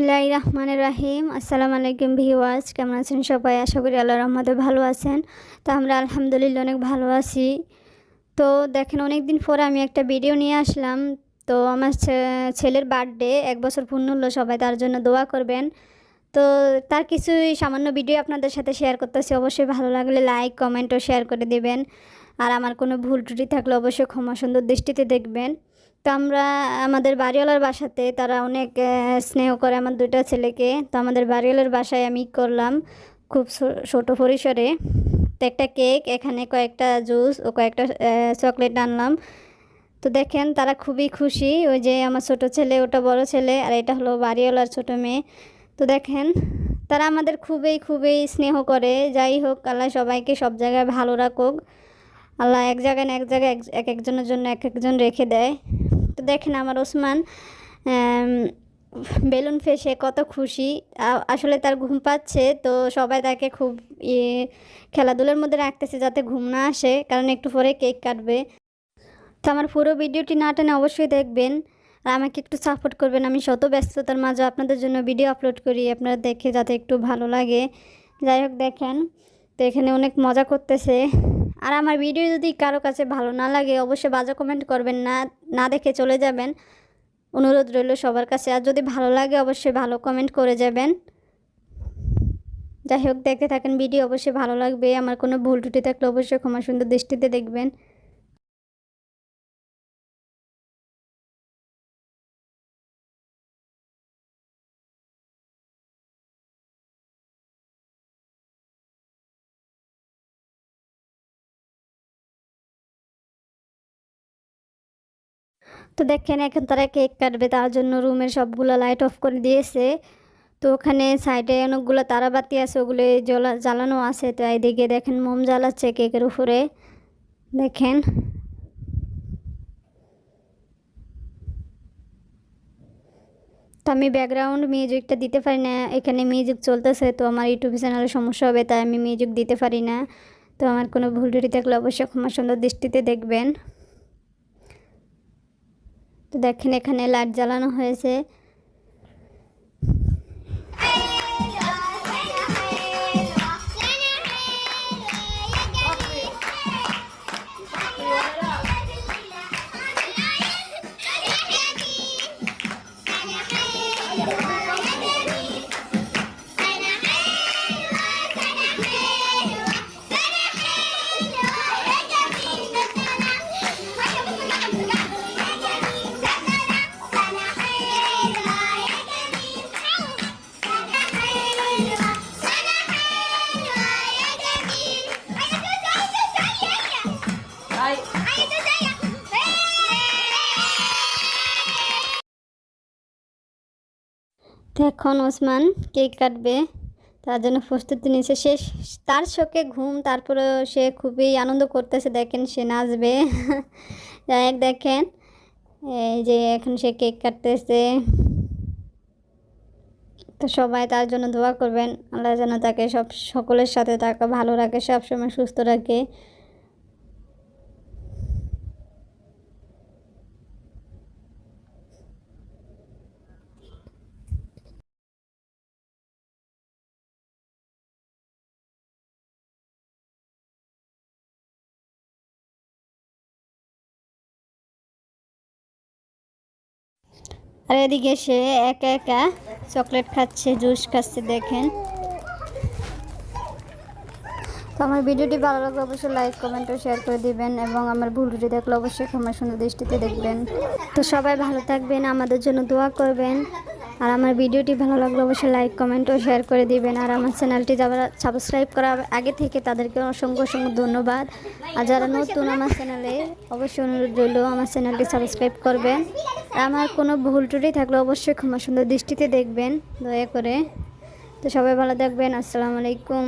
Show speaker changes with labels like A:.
A: বিসমিল্লাহ রহমানের রাহিম আসসালামু আলাইকুম ভিওয়াজ কেমন আছেন সবাই? আশা করি আল্লাহ রহমতে ভালো আছেন। তো আমরা আলহামদুলিল্লাহ অনেক ভালো আছি। তো দেখেন অনেক দিন পরে আমি একটা ভিডিও নিয়ে আসলাম। তো আমার ছেলের বার্থডে এক বছর পূর্ণ হলো, সবাই তার জন্য দোয়া করবেন। তো তার কিছুই সামান্য ভিডিও আপনাদের সাথে শেয়ার করতেছি। অবশ্যই ভালো লাগলে লাইক কমেন্ট ও শেয়ার করে দেবেন। আর আমার কোনো ভুল ত্রুটি থাকলে অবশ্যই ক্ষমা সুন্দর দৃষ্টিতে দেখবেন। তো আমরা, আমাদের বাড়িওয়ালার বাসাতে তারা অনেক স্নেহ করে আমার দুইটা ছেলেকে। তো আমাদের বাড়িওয়ালার বাসায় আমি করলাম খুব ছোটো পরিসরে। তো একটা কেক, এখানে কয়েকটা জুস ও কয়েকটা চকলেট আনলাম। তো দেখেন তারা খুবই খুশি, ওই যে আমার ছোট ছেলে, ওটা বড় ছেলে, আর এটা হলো বাড়িওয়ালার ছোট মেয়ে। তো দেখেন তারা আমাদের খুবই খুবই স্নেহ করে। যাই হোক, আল্লাহ সবাইকে সব জায়গায় ভালো রাখুক। আল্লাহ এক জায়গায় না এক জায়গায় এক- এক একজনের জন্য এক একজন রেখে দেয়। তো দেখেন আমার ওসমান বেলুন ফেসে কত খুশি। আসলে তার ঘুম পাচ্ছে, তো সবাই তাকে খুব খেলাধুলার মধ্যে রাখতেছে যাতে ঘুম না আসে, কারণ একটু পরে কেক কাটবে। তো আমার পুরো ভিডিওটি না টেনে অবশ্যই দেখবেন, আর আমাকে একটু সাপোর্ট করবেন। আমি শত ব্যস্ততার মাঝে আপনাদের জন্য ভিডিও আপলোড করি, আপনারা দেখে যাতে একটু ভালো লাগে। যাই হোক, দেখেন, তো এখানে অনেক মজা করতেছে। আর আমার ভিডিও যদি কারও কাছে ভালো না লাগে, অবশ্যই বাজে কমেন্ট করবেন না না দেখে চলে যাবেন। অনুরোধ রইল সবার কাছে। আর যদি ভালো লাগে, অবশ্যই ভালো কমেন্ট করে যাবেন। যাই হোক, দেখতে থাকেন, ভিডিও অবশ্যই ভালো লাগবে। আমার কোনো ভুল টুটি থাকলে অবশ্যই ক্ষমা সুন্দর দৃষ্টিতে দেখবেন। তো দেখেন এখন তারা কেক কাটবে, তার জন্য রুমের সবগুলো লাইট অফ করে দিয়েছে। তো ওখানে সাইডে অনেকগুলো তারাবাতি আছে, ওগুলো জ্বলা, জ্বালানো আছে। তো এইদিকে দেখেন মোম জ্বালাচ্ছে কেকের উপরে। দেখেন। তো আমি ব্যাকগ্রাউন্ড মিউজিকটা দিতে পারি না, এখানে মিউজিক চলতেছে, তো আমার ইউটিউব চ্যানেলে সমস্যা হবে, তাই আমি মিউজিক দিতে পারি না। তো আমার কোনো ভুল টুটি থাকলে অবশ্যই ক্ষমা সুন্দর দৃষ্টিতে দেখবেন। তো দেখেন এখানে লাইট জ্বালানো হয়েছে। এখন ওসমান কেক কাটবে? তার জন্য প্রস্তুতি নিয়েছে। সে তার শোকে ঘুম তারপরে সে খুবই আনন্দ করতেছে। দেখেন সে নাচবে। হোক দেখেন, এই যে এখন সে কেক কাটতেছে। তো সবাই তার জন্য দোয়া করবেন। আল্লাহ যেন তাকে সব সকলের সাথে তাকে ভালো রাখে, সবসময় সুস্থ রাখে। আর এদিকে সে একা একা চকলেট খাচ্ছে, জুস খাচ্ছে, দেখেন। তো আমার ভিডিওটি ভালো লাগলে অবশ্যই লাইক, কমেন্ট ও শেয়ার করে দিবেন এবং আমার ভুলটি দেখলে অবশ্যই ক্ষমা সুন্দর দৃষ্টিতে দেখবেন। তো সবাই ভালো থাকবেন, আমাদের জন্য দোয়া করবেন। আর আমার ভিডিওটি ভালো লাগলে অবশ্যই লাইক কমেন্ট ও শেয়ার করে দিবেন। আর আমার চ্যানেলটি যারা সাবস্ক্রাইব করা আগে থেকে, তাদেরকে অসংখ্য অসংখ্য ধন্যবাদ। আর যারা নতুন আমার চ্যানেলে অবশ্যই অনুরোধ রইল আমার চ্যানেলটি সাবস্ক্রাইব করবেন। আর আমার কোনো ভুল ত্রুটি থাকলে অবশ্যই ক্ষমা সুন্দর দৃষ্টিতে দেখবেন। দয়া করে। তো সবাই ভালো থাকবেন। আসসালামু আলাইকুম।